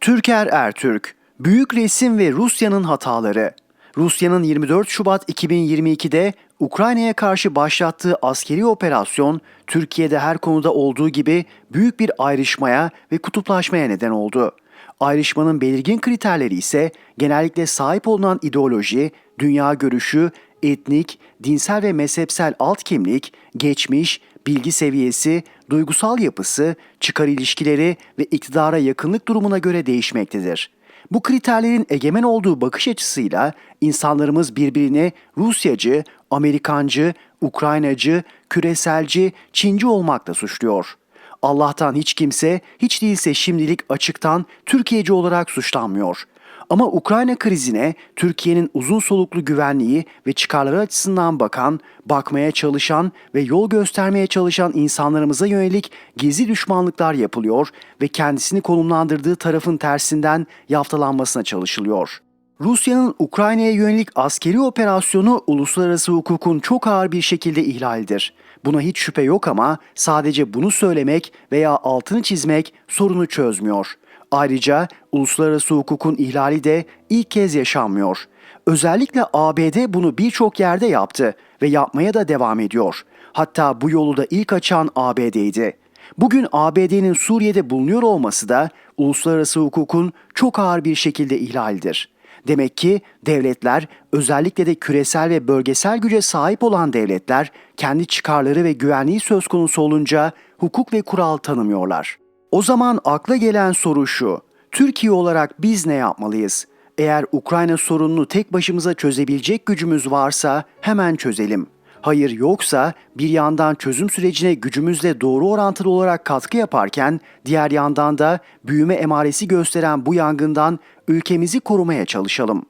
Türker Ertürk, Büyük Resim ve Rusya'nın Hataları. Rusya'nın 24 Şubat 2022'de Ukrayna'ya karşı başlattığı askeri operasyon, Türkiye'de her konuda olduğu gibi büyük bir ayrışmaya ve kutuplaşmaya neden oldu. Ayrışmanın belirgin kriterleri ise genellikle sahip olunan ideoloji, dünya görüşü, etnik, dinsel ve mezhepsel alt kimlik, geçmiş, bilgi seviyesi, duygusal yapısı, çıkar ilişkileri ve iktidara yakınlık durumuna göre değişmektedir. Bu kriterlerin egemen olduğu bakış açısıyla insanlarımız birbirini Rusyacı, Amerikancı, Ukraynacı, küreselci, Çinci olmakla suçluyor. Allah'tan hiç kimse hiç değilse şimdilik açıktan Türkiye'ci olarak suçlanmıyor. Ama Ukrayna krizine Türkiye'nin uzun soluklu güvenliği ve çıkarları açısından bakan, bakmaya çalışan ve yol göstermeye çalışan insanlarımıza yönelik gizli düşmanlıklar yapılıyor ve kendisini konumlandırdığı tarafın tersinden yaftalanmasına çalışılıyor. Rusya'nın Ukrayna'ya yönelik askeri operasyonu uluslararası hukukun çok ağır bir şekilde ihlalidir. Buna hiç şüphe yok ama sadece bunu söylemek veya altını çizmek sorunu çözmüyor. Ayrıca uluslararası hukukun ihlali de ilk kez yaşanmıyor. Özellikle ABD bunu birçok yerde yaptı ve yapmaya da devam ediyor. Hatta bu yolu da ilk açan ABD'ydi. Bugün ABD'nin Suriye'de bulunuyor olması da uluslararası hukukun çok ağır bir şekilde ihlalidir. Demek ki devletler, özellikle de küresel ve bölgesel güce sahip olan devletler, kendi çıkarları ve güvenliği söz konusu olunca hukuk ve kural tanımıyorlar. O zaman akla gelen soru şu, Türkiye olarak biz ne yapmalıyız? Eğer Ukrayna sorununu tek başımıza çözebilecek gücümüz varsa hemen çözelim. Hayır yoksa bir yandan çözüm sürecine gücümüzle doğru orantılı olarak katkı yaparken diğer yandan da büyüme emaresi gösteren bu yangından ülkemizi korumaya çalışalım.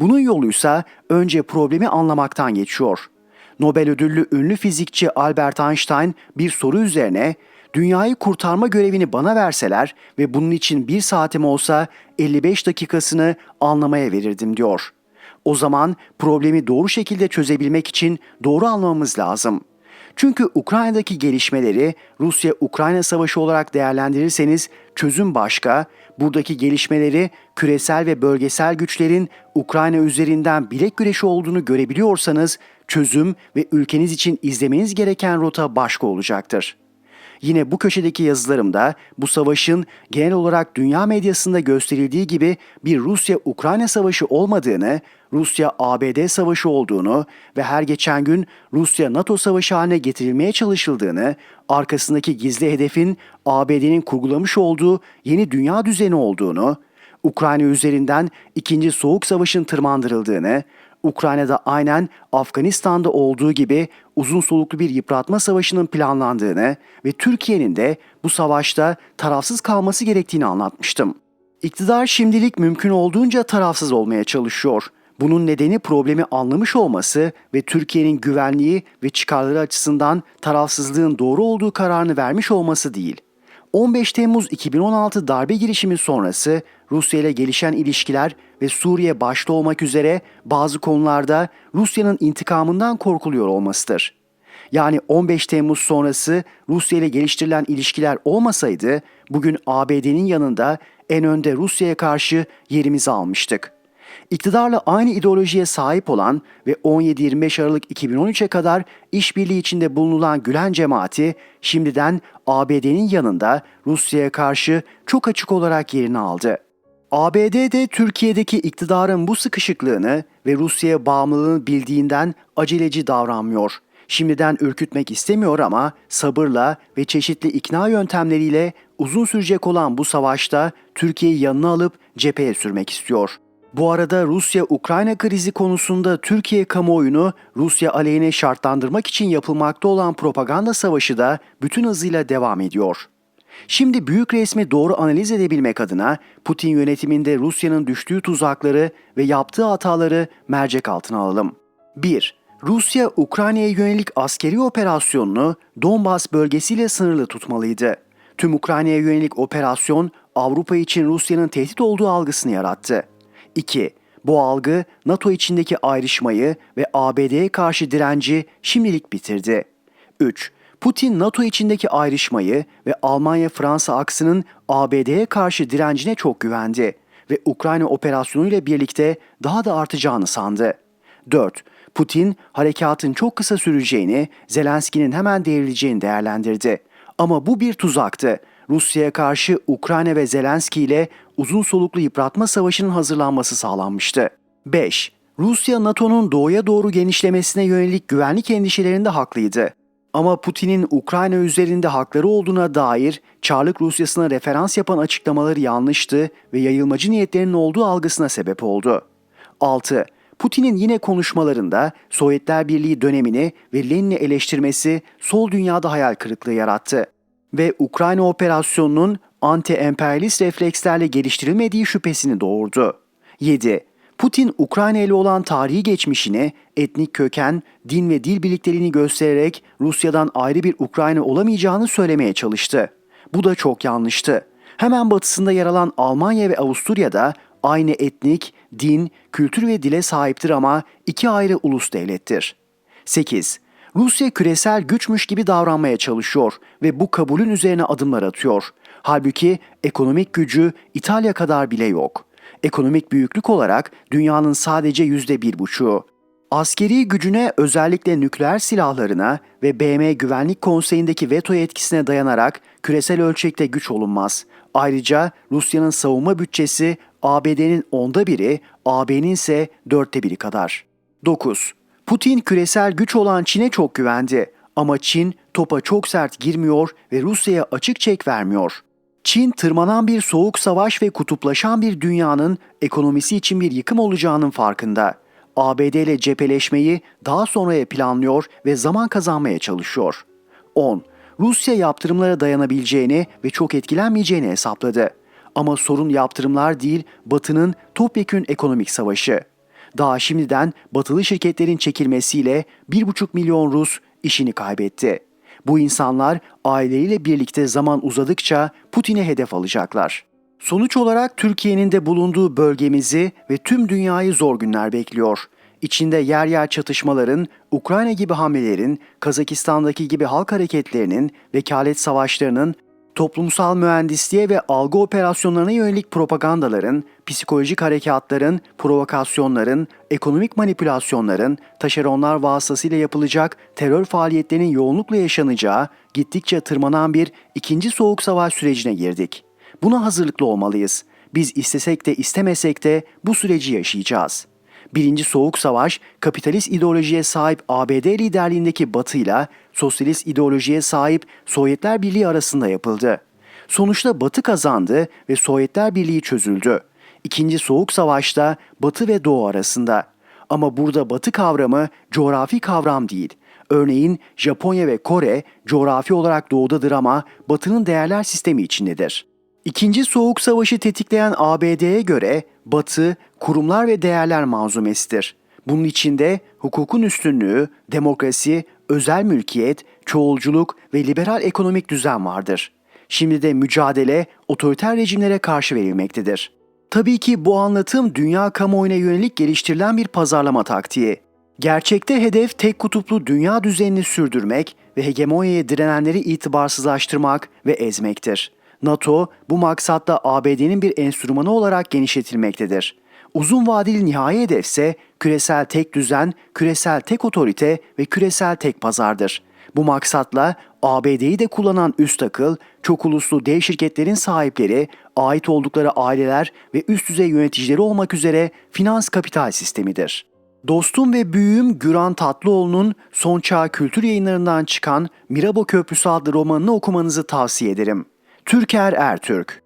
Bunun yoluysa önce problemi anlamaktan geçiyor. Nobel ödüllü ünlü fizikçi Albert Einstein bir soru üzerine dünyayı kurtarma görevini bana verseler ve bunun için bir saatim olsa 55 dakikasını anlamaya verirdim diyor. O zaman problemi doğru şekilde çözebilmek için doğru anlamamız lazım. Çünkü Ukrayna'daki gelişmeleri Rusya-Ukrayna savaşı olarak değerlendirirseniz çözüm başka, buradaki gelişmeleri küresel ve bölgesel güçlerin Ukrayna üzerinden bilek güreşi olduğunu görebiliyorsanız çözüm ve ülkeniz için izlemeniz gereken rota başka olacaktır. Yine bu köşedeki yazılarımda bu savaşın genel olarak dünya medyasında gösterildiği gibi bir Rusya-Ukrayna savaşı olmadığını, Rusya-ABD savaşı olduğunu ve her geçen gün Rusya-NATO savaşı haline getirilmeye çalışıldığını, arkasındaki gizli hedefin ABD'nin kurgulamış olduğu yeni dünya düzeni olduğunu, Ukrayna üzerinden ikinci Soğuk Savaş'ın tırmandırıldığını, Ukrayna'da aynen Afganistan'da olduğu gibi uzun soluklu bir yıpratma savaşının planlandığını ve Türkiye'nin de bu savaşta tarafsız kalması gerektiğini anlatmıştım. İktidar şimdilik mümkün olduğunca tarafsız olmaya çalışıyor. Bunun nedeni problemi anlamış olması ve Türkiye'nin güvenliği ve çıkarları açısından tarafsızlığın doğru olduğu kararını vermiş olması değil. 15 Temmuz 2016 darbe girişimi sonrası Rusya ile gelişen ilişkiler ve Suriye başta olmak üzere bazı konularda Rusya'nın intikamından korkuluyor olmasıdır. Yani 15 Temmuz sonrası Rusya ile geliştirilen ilişkiler olmasaydı bugün ABD'nin yanında en önde Rusya'ya karşı yerimizi almıştık. İktidarla aynı ideolojiye sahip olan ve 17-25 Aralık 2013'e kadar işbirliği içinde bulunulan Gülen cemaati şimdiden ABD'nin yanında Rusya'ya karşı çok açık olarak yerini aldı. ABD de Türkiye'deki iktidarın bu sıkışıklığını ve Rusya'ya bağımlılığını bildiğinden aceleci davranmıyor. Şimdiden ürkütmek istemiyor ama sabırla ve çeşitli ikna yöntemleriyle uzun sürecek olan bu savaşta Türkiye'yi yanına alıp cepheye sürmek istiyor. Bu arada Rusya-Ukrayna krizi konusunda Türkiye kamuoyunu Rusya aleyhine şartlandırmak için yapılmakta olan propaganda savaşı da bütün hızıyla devam ediyor. Şimdi büyük resmi doğru analiz edebilmek adına Putin yönetiminde Rusya'nın düştüğü tuzakları ve yaptığı hataları mercek altına alalım. 1. Rusya Ukrayna'ya yönelik askeri operasyonunu Donbas bölgesiyle sınırlı tutmalıydı. Tüm Ukrayna'ya yönelik operasyon Avrupa için Rusya'nın tehdit olduğu algısını yarattı. 2. Bu algı NATO içindeki ayrışmayı ve ABD'ye karşı direnci şimdilik bitirdi. 3. Putin NATO içindeki ayrışmayı ve Almanya-Fransa aksının ABD'ye karşı direncine çok güvendi ve Ukrayna operasyonu ile birlikte daha da artacağını sandı. 4. Putin harekatın çok kısa süreceğini, Zelenski'nin hemen devrileceğini değerlendirdi. Ama bu bir tuzaktı. Rusya'ya karşı Ukrayna ve Zelenski ile uzun soluklu yıpratma savaşının hazırlanması sağlanmıştı. 5. Rusya NATO'nun doğuya doğru genişlemesine yönelik güvenlik endişelerinde haklıydı. Ama Putin'in Ukrayna üzerinde hakları olduğuna dair Çarlık Rusyası'na referans yapan açıklamaları yanlıştı ve yayılmacı niyetlerinin olduğu algısına sebep oldu. 6. Putin'in yine konuşmalarında Sovyetler Birliği dönemini ve Lenin'i eleştirmesi sol dünyada hayal kırıklığı yarattı ve Ukrayna operasyonunun anti-emperyalist reflekslerle geliştirilmediği şüphesini doğurdu. 7. Putin Ukrayna ile olan tarihi geçmişini, etnik köken, din ve dil birlikteliğini göstererek Rusya'dan ayrı bir Ukrayna olamayacağını söylemeye çalıştı. Bu da çok yanlıştı. Hemen batısında yer alan Almanya ve Avusturya'da aynı etnik, din, kültür ve dile sahiptir ama iki ayrı ulus devlettir. 8. Rusya küresel güçmüş gibi davranmaya çalışıyor ve bu kabulün üzerine adımlar atıyor. Halbuki ekonomik gücü İtalya kadar bile yok. Ekonomik büyüklük olarak dünyanın sadece yüzde bir buçuğu. Askeri gücüne özellikle nükleer silahlarına ve BM Güvenlik Konseyi'ndeki veto etkisine dayanarak küresel ölçekte güç olunmaz. Ayrıca Rusya'nın savunma bütçesi ABD'nin onda biri, AB'nin ise dörtte biri kadar. 9. Putin küresel güç olan Çin'e çok güvendi ama Çin topa çok sert girmiyor ve Rusya'ya açık çek vermiyor. Çin tırmanan bir soğuk savaş ve kutuplaşan bir dünyanın ekonomisi için bir yıkım olacağının farkında. ABD ile cepheleşmeyi daha sonraya planlıyor ve zaman kazanmaya çalışıyor. 10. Rusya yaptırımlara dayanabileceğini ve çok etkilenmeyeceğini hesapladı. Ama sorun yaptırımlar değil, Batı'nın topyekün ekonomik savaşı. Daha şimdiden batılı şirketlerin çekilmesiyle 1,5 milyon Rus işini kaybetti. Bu insanlar aileleriyle birlikte zaman uzadıkça Putin'e hedef alacaklar. Sonuç olarak Türkiye'nin de bulunduğu bölgemizi ve tüm dünyayı zor günler bekliyor. İçinde yer yer çatışmaların, Ukrayna gibi hamlelerin, Kazakistan'daki gibi halk hareketlerinin, vekalet savaşlarının, toplumsal mühendisliğe ve algı operasyonlarına yönelik propagandaların, psikolojik harekatların, provokasyonların, ekonomik manipülasyonların, taşeronlar vasıtasıyla yapılacak terör faaliyetlerinin yoğunlukla yaşanacağı, gittikçe tırmanan bir ikinci soğuk savaş sürecine girdik. Buna hazırlıklı olmalıyız. Biz istesek de istemesek de bu süreci yaşayacağız. Birinci Soğuk Savaş, kapitalist ideolojiye sahip ABD liderliğindeki Batı ile sosyalist ideolojiye sahip Sovyetler Birliği arasında yapıldı. Sonuçta Batı kazandı ve Sovyetler Birliği çözüldü. İkinci Soğuk Savaş'ta Batı ve Doğu arasında. Ama burada Batı kavramı coğrafi kavram değil. Örneğin Japonya ve Kore coğrafi olarak doğudadır ama Batı'nın değerler sistemi içindedir. İkinci Soğuk Savaşı tetikleyen ABD'ye göre Batı, kurumlar ve değerler manzumesidir. Bunun içinde hukukun üstünlüğü, demokrasi, özel mülkiyet, çoğulculuk ve liberal ekonomik düzen vardır. Şimdi de mücadele otoriter rejimlere karşı verilmektedir. Tabii ki bu anlatım dünya kamuoyuna yönelik geliştirilen bir pazarlama taktiği. Gerçekte hedef tek kutuplu dünya düzenini sürdürmek ve hegemonyaya direnenleri itibarsızlaştırmak ve ezmektir. NATO bu maksatla ABD'nin bir enstrümanı olarak genişletilmektedir. Uzun vadeli nihai hedefse küresel tek düzen, küresel tek otorite ve küresel tek pazardır. Bu maksatla ABD'yi de kullanan üst akıl, çok uluslu dev şirketlerin sahipleri, ait oldukları aileler ve üst düzey yöneticileri olmak üzere finans kapital sistemidir. Dostum ve büyüğüm Güran Tatlıoğlu'nun Son Çağ Kültür yayınlarından çıkan Mirabo Köprüsü adlı romanını okumanızı tavsiye ederim. Türker Ertürk